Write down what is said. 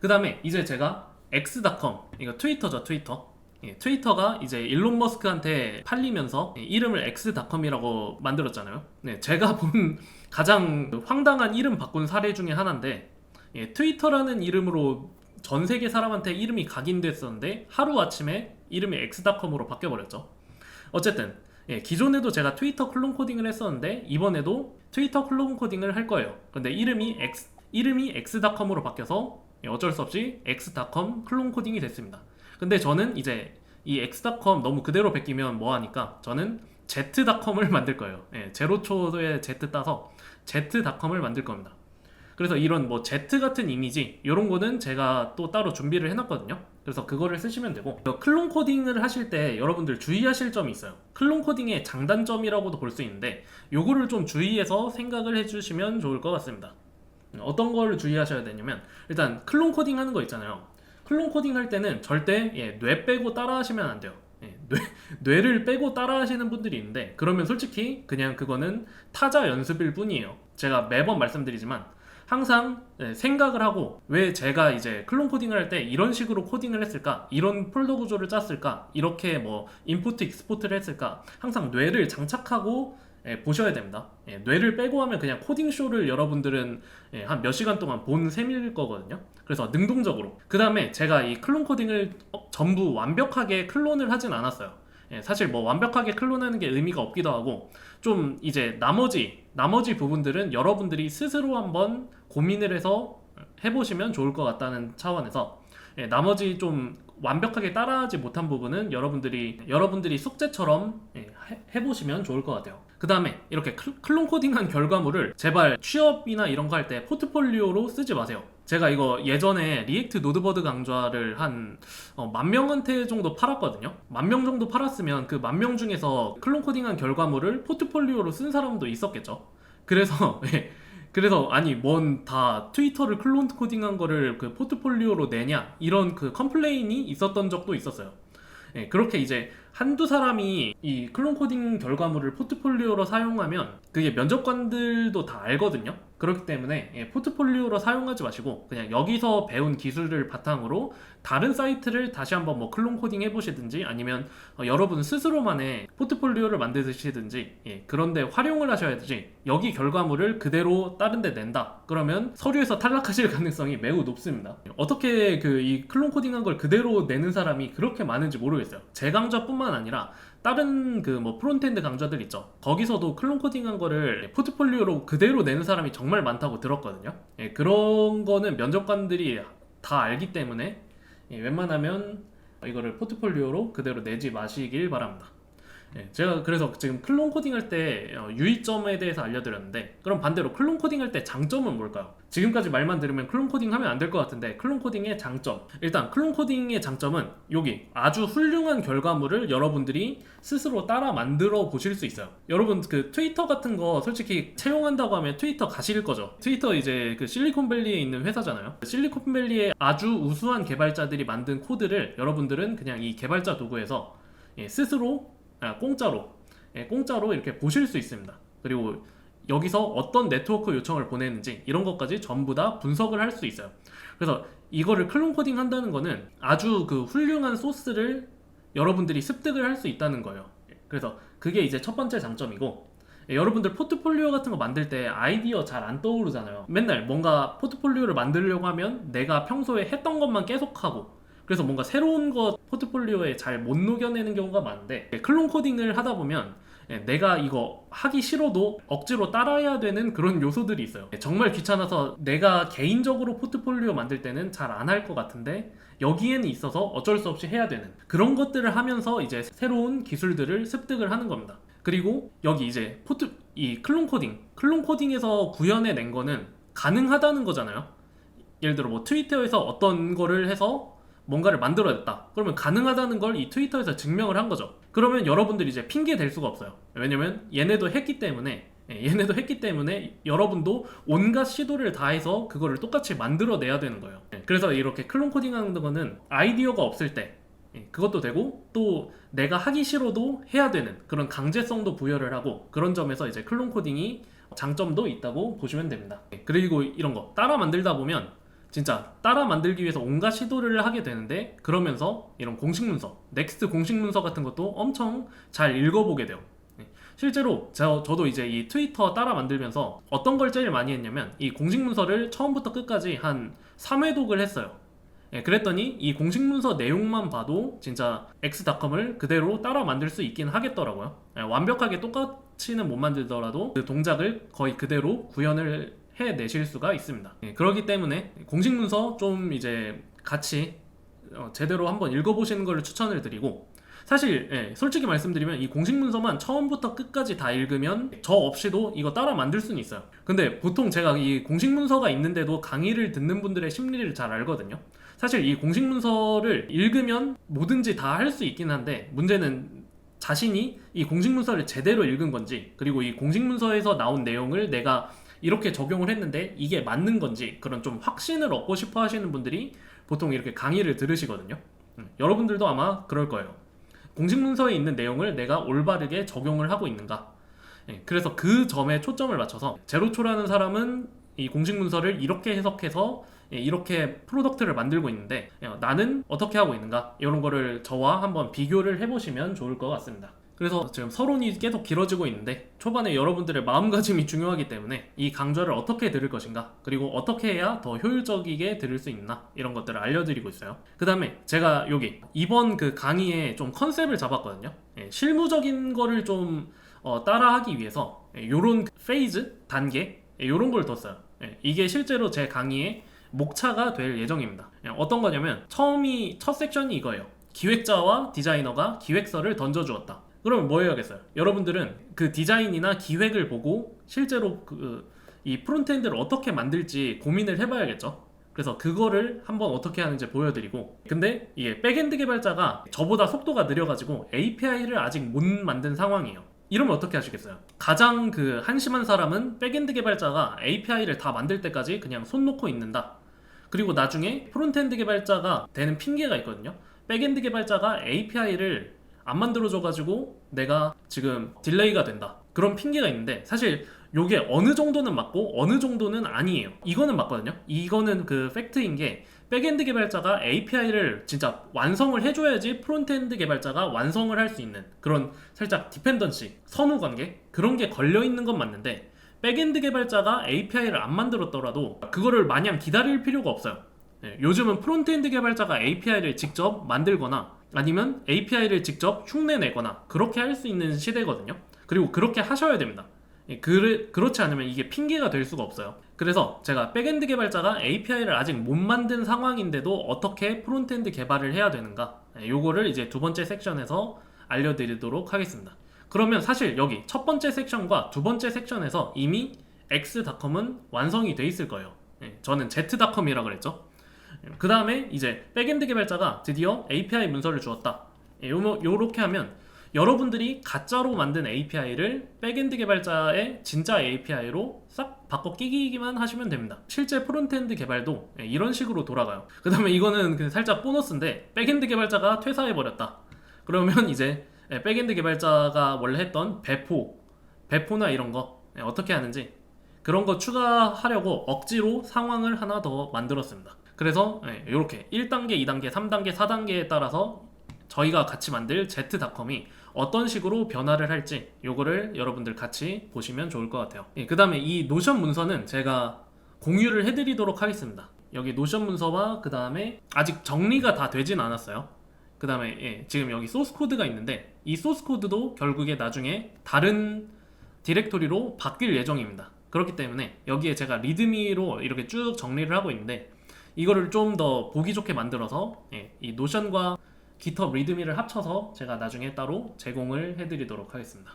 그 다음에 이제 제가 x.com 이거 트위터죠 트위터 예, 트위터가 이제 일론 머스크한테 팔리면서 예, 이름을 x.com이라고 만들었잖아요. 네, 제가 본 가장 황당한 이름 바꾼 사례 중에 하나인데 예, 트위터라는 이름으로 전 세계 사람한테 이름이 각인됐었는데 하루 아침에 이름이 x.com으로 바뀌어버렸죠. 어쨌든 예, 기존에도 제가 트위터 클론 코딩을 했었는데 이번에도 트위터 클론 코딩을 할 거예요. 근데 이름이 x 이름이 x.com으로 바뀌어서 예, 어쩔 수 없이 x.com 클론 코딩이 됐습니다. 근데 저는 이제 이 x.com 너무 그대로 베끼면 뭐 하니까 저는 z.com을 만들 거예요. 예, 제로초에 z 따서 z.com을 만들 겁니다. 그래서 이런 뭐 Z 같은 이미지 이런 거는 제가 또 따로 준비를 해놨거든요. 그래서 그거를 쓰시면 되고 클론 코딩을 하실 때 여러분들 주의하실 점이 있어요. 클론 코딩의 장단점이라고도 볼 수 있는데 요거를 좀 주의해서 생각을 해주시면 좋을 것 같습니다. 어떤 거를 주의하셔야 되냐면 일단 클론 코딩 하는 거 있잖아요. 클론 코딩 할 때는 절대 예, 뇌 빼고 따라 하시면 안 돼요. 예, 뇌, 뇌를 빼고 따라 하시는 분들이 있는데 그러면 솔직히 그냥 그거는 타자 연습일 뿐이에요. 제가 매번 말씀드리지만 항상 예, 생각을 하고 왜 제가 이제 클론 코딩을 할 때 이런 식으로 코딩을 했을까 이런 폴더 구조를 짰을까 이렇게 뭐 인풋 익스포트를 했을까 항상 뇌를 장착하고 예, 보셔야 됩니다. 예, 뇌를 빼고 하면 그냥 코딩 쇼를 여러분들은 예, 한몇 시간 동안 본 셈일 거거든요. 그래서 능동적으로 그 다음에 제가 이 클론 코딩을 어, 전부 완벽하게 클론을 하진 않았어요. 예, 사실 뭐 완벽하게 클론하는 게 의미가 없기도 하고 좀 이제 나머지 나머지 부분들은 여러분들이 스스로 한번 고민을 해서 해보시면 좋을 것 같다는 차원에서 예, 나머지 좀 완벽하게 따라하지 못한 부분은 여러분들이 여러분들이 숙제처럼 예, 해- 해보시면 좋을 것 같아요. 그 다음에 이렇게 클- 클론 코딩한 결과물을 제발 취업이나 이런 거 할 때 포트폴리오로 쓰지 마세요. 제가 이거 예전에 리액트 노드버드 강좌를 한 어, 만 명한테 정도 팔았거든요. 만 명 정도 팔았으면 그 만 명 중에서 클론 코딩한 결과물을 포트폴리오로 쓴 사람도 있었겠죠. 그래서 예, 그래서 아니 뭔 다 트위터를 클론 코딩한 거를 그 포트폴리오로 내냐 이런 그 컴플레인이 있었던 적도 있었어요. 예, 그렇게 이제 한두 사람이 이 클론 코딩 결과물을 포트폴리오로 사용하면 그게 면접관들도 다 알거든요. 그렇기 때문에 예, 포트폴리오로 사용하지 마시고 그냥 여기서 배운 기술을 바탕으로 다른 사이트를 다시 한번 뭐 클론 코딩 해보시든지 아니면 어, 여러분 스스로만의 포트폴리오를 만드시든지 예, 그런데 활용을 하셔야 되지. 여기 결과물을 그대로 다른 데 낸다. 그러면 서류에서 탈락하실 가능성이 매우 높습니다. 어떻게 그 이 클론 코딩한 걸 그대로 내는 사람이 그렇게 많은지 모르겠어요. 제 강좌뿐만 아니라 다른 그 뭐 프론트엔드 강좌들 있죠 거기서도 클론 코딩한 거를 포트폴리오로 그대로 내는 사람이 정말 많다고 들었거든요 예, 그런 거는 면접관들이 다 알기 때문에 예, 웬만하면 이거를 포트폴리오로 그대로 내지 마시길 바랍니다. 예, 제가 그래서 지금 클론 코딩 할때 어, 유의점에 대해서 알려드렸는데 그럼 반대로 클론 코딩 할 때 장점은 뭘까요? 지금까지 말만 들으면 클론 코딩 하면 안 될 것 같은데 클론 코딩의 장점. 일단 클론 코딩의 장점은 여기 아주 훌륭한 결과물을 여러분들이 스스로 따라 만들어 보실 수 있어요. 여러분 그 트위터 같은 거 솔직히 채용한다고 하면 트위터 가실 거죠? 트위터 이제 그 실리콘밸리에 있는 회사잖아요. 실리콘밸리의 아주 우수한 개발자들이 만든 코드를 여러분들은 그냥 이 개발자 도구에서 예, 스스로 아, 공짜로 예, 공짜로 이렇게 보실 수 있습니다. 그리고 여기서 어떤 네트워크 요청을 보내는지 이런 것까지 전부 다 분석을 할 수 있어요. 그래서 이거를 클론 코딩 한다는 거는 아주 그 훌륭한 소스를 여러분들이 습득을 할 수 있다는 거예요. 그래서 그게 이제 첫 번째 장점이고 예, 여러분들 포트폴리오 같은 거 만들 때 아이디어 잘 안 떠오르잖아요. 맨날 뭔가 포트폴리오를 만들려고 하면 내가 평소에 했던 것만 계속하고 그래서 뭔가 새로운 거 포트폴리오에 잘 못 녹여내는 경우가 많은데 예, 클론 코딩을 하다 보면 예, 내가 이거 하기 싫어도 억지로 따라해야 되는 그런 요소들이 있어요. 예, 정말 귀찮아서 내가 개인적으로 포트폴리오 만들 때는 잘 안 할 것 같은데 여기에는 있어서 어쩔 수 없이 해야 되는 그런 것들을 하면서 이제 새로운 기술들을 습득을 하는 겁니다. 그리고 여기 이제 포트 이 클론 코딩, 클론 코딩에서 구현해 낸 거는 가능하다는 거잖아요. 예를 들어 뭐 트위터에서 어떤 거를 해서 뭔가를 만들어냈다. 그러면 가능하다는 걸 이 트위터에서 증명을 한 거죠. 그러면 여러분들이 이제 핑계 댈 수가 없어요. 왜냐면 얘네도 했기 때문에 예, 얘네도 했기 때문에 여러분도 온갖 시도를 다해서 그거를 똑같이 만들어내야 되는 거예요. 예, 그래서 이렇게 클론 코딩하는 거는 아이디어가 없을 때 예, 그것도 되고 또 내가 하기 싫어도 해야 되는 그런 강제성도 부여를 하고 그런 점에서 이제 클론 코딩이 장점도 있다고 보시면 됩니다. 예, 그리고 이런 거 따라 만들다 보면 진짜 따라 만들기 위해서 온갖 시도를 하게 되는데 그러면서 이런 공식 문서, 넥스트 공식 문서 같은 것도 엄청 잘 읽어보게 돼요. 네. 실제로 저, 저도 이제 이 트위터 따라 만들면서 어떤 걸 제일 많이 했냐면 이 공식 문서를 처음부터 끝까지 한 3회독을 했어요. 예, 그랬더니 이 공식 문서 내용만 봐도 진짜 x닷컴을 그대로 따라 만들 수 있긴 하겠더라고요. 예, 완벽하게 똑같이는 못 만들더라도 그 동작을 거의 그대로 구현을 해내실 수가 있습니다. 예, 그렇기 때문에 공식 문서 좀 이제 같이 어, 제대로 한번 읽어보시는 것을 추천을 드리고 사실 예, 솔직히 말씀드리면 이 공식 문서만 처음부터 끝까지 다 읽으면 저 없이도 이거 따라 만들 수는 있어요. 근데 보통 제가 이 공식 문서가 있는데도 강의를 듣는 분들의 심리를 잘 알거든요. 사실 이 공식 문서를 읽으면 뭐든지 다 할 수 있긴 한데 문제는 자신이 이 공식 문서를 제대로 읽은 건지 그리고 이 공식 문서에서 나온 내용을 내가 이렇게 적용을 했는데 이게 맞는 건지 그런 좀 확신을 얻고 싶어 하시는 분들이 보통 이렇게 강의를 들으시거든요. 음, 여러분들도 아마 그럴 거예요. 공식 문서에 있는 내용을 내가 올바르게 적용을 하고 있는가. 예, 그래서 그 점에 초점을 맞춰서 제로초라는 사람은 이 공식 문서를 이렇게 해석해서 예, 이렇게 프로덕트를 만들고 있는데 예, 나는 어떻게 하고 있는가 이런 거를 저와 한번 비교를 해보시면 좋을 것 같습니다. 그래서 지금 서론이 계속 길어지고 있는데 초반에 여러분들의 마음가짐이 중요하기 때문에 이 강좌를 어떻게 들을 것인가 그리고 어떻게 해야 더 효율적이게 들을 수 있나 이런 것들을 알려드리고 있어요. 그 다음에 제가 여기 이번 그 강의에 좀 컨셉을 잡았거든요. 예, 실무적인 거를 좀 어, 따라하기 위해서 이런 페이즈 단계 이런 걸 뒀어요. 예, 이게 실제로 제 강의의 목차가 될 예정입니다. 예, 어떤 거냐면 처음이 첫 섹션이 이거예요. 기획자와 디자이너가 기획서를 던져주었다. 그러면 뭐 해야겠어요? 여러분들은 그 디자인이나 기획을 보고 실제로 그 이 프론트엔드를 어떻게 만들지 고민을 해봐야겠죠. 그래서 그거를 한번 어떻게 하는지 보여드리고 근데 이게 백엔드 개발자가 저보다 속도가 느려가지고 API를 아직 못 만든 상황이에요. 이러면 어떻게 하시겠어요? 가장 그 한심한 사람은 백엔드 개발자가 API를 다 만들 때까지 그냥 손 놓고 있는다. 그리고 나중에 프론트엔드 개발자가 되는 핑계가 있거든요. 백엔드 개발자가 API를 안 만들어줘가지고 내가 지금 딜레이가 된다. 그런 핑계가 있는데 사실 요게 어느 정도는 맞고 어느 정도는 아니에요. 이거는 맞거든요. 이거는 그 팩트인 게 백엔드 개발자가 API를 진짜 완성을 해줘야지 프론트엔드 개발자가 완성을 할 수 있는 그런 살짝 디펜던시, 선후 관계 그런 게 걸려 있는 건 맞는데 백엔드 개발자가 API를 안 만들었더라도 그거를 마냥 기다릴 필요가 없어요. 예, 요즘은 프론트엔드 개발자가 API를 직접 만들거나 아니면 API를 직접 흉내내거나 그렇게 할 수 있는 시대거든요. 그리고 그렇게 하셔야 됩니다. 예, 그, 그렇지 않으면 이게 핑계가 될 수가 없어요. 그래서 제가 백엔드 개발자가 API를 아직 못 만든 상황인데도 어떻게 프론트엔드 개발을 해야 되는가 예, 요거를 이제 두 번째 섹션에서 알려드리도록 하겠습니다. 그러면 사실 여기 첫 번째 섹션과 두 번째 섹션에서 이미 x닷컴은 완성이 돼 있을 거예요. 예, 저는 z닷컴이라 그랬죠. 그 다음에 이제 백엔드 개발자가 드디어 API 문서를 주었다. 예, 요, 요렇게 하면 여러분들이 가짜로 만든 API를 백엔드 개발자의 진짜 API로 싹 바꿔 끼기만 하시면 됩니다. 실제 프론트엔드 개발도 예, 이런 식으로 돌아가요. 그 다음에 이거는 살짝 보너스인데 백엔드 개발자가 퇴사해버렸다. 그러면 이제 예, 백엔드 개발자가 원래 했던 배포, 배포나 이런 거 예, 어떻게 하는지 그런 거 추가하려고 억지로 상황을 하나 더 만들었습니다. 그래서 이렇게 1단계, 2단계, 3단계, 4단계에 따라서 저희가 같이 만들 Z닷컴이 어떤 식으로 변화를 할지 요거를 여러분들 같이 보시면 좋을 것 같아요. 그 다음에 이 노션 문서는 제가 공유를 해드리도록 하겠습니다. 여기 노션 문서와 그 다음에 아직 정리가 다 되진 않았어요. 그 다음에 예, 지금 여기 소스 코드가 있는데 이 소스 코드도 결국에 나중에 다른 디렉토리로 바뀔 예정입니다. 그렇기 때문에 여기에 제가 리드미로 이렇게 쭉 정리를 하고 있는데 이거를 좀 더 보기 좋게 만들어서 예, 이 노션과 GitHub 리드미를 합쳐서 제가 나중에 따로 제공을 해드리도록 하겠습니다.